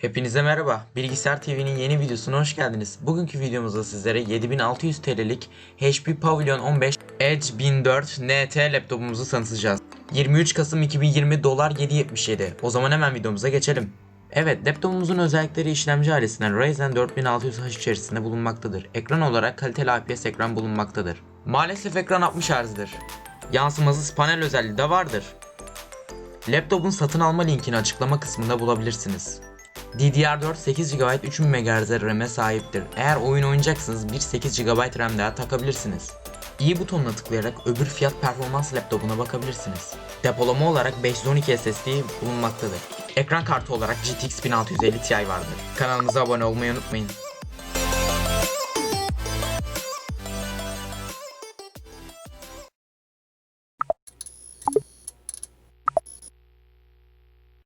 Hepinize merhaba. Bilgisayar TV'nin yeni videosuna hoş geldiniz. Bugünkü videomuzda sizlere 7600 TL'lik HP Pavilion 15 Edge 1004 NT laptopumuzu tanıtacağız. 23 Kasım 2020 dolar 7.77. O zaman hemen videomuza geçelim. Evet, laptopumuzun özellikleri işlemci ailesinden Ryzen 4600H içerisinde bulunmaktadır. Ekran olarak kaliteli IPS ekran bulunmaktadır. Maalesef ekran 60 Hz'dir. Yansımasız panel özelliği de vardır. Laptopun satın alma linkini açıklama kısmında bulabilirsiniz. DDR4 8 GB 3000 MHz RAM'e sahiptir. Eğer oyun oynayacaksınız bir 8 GB RAM daha takabilirsiniz. İyi butonuna tıklayarak öbür fiyat performans laptopuna bakabilirsiniz. Depolama olarak 512 SSD bulunmaktadır. Ekran kartı olarak GTX 1650 Ti vardır. Kanalımıza abone olmayı unutmayın.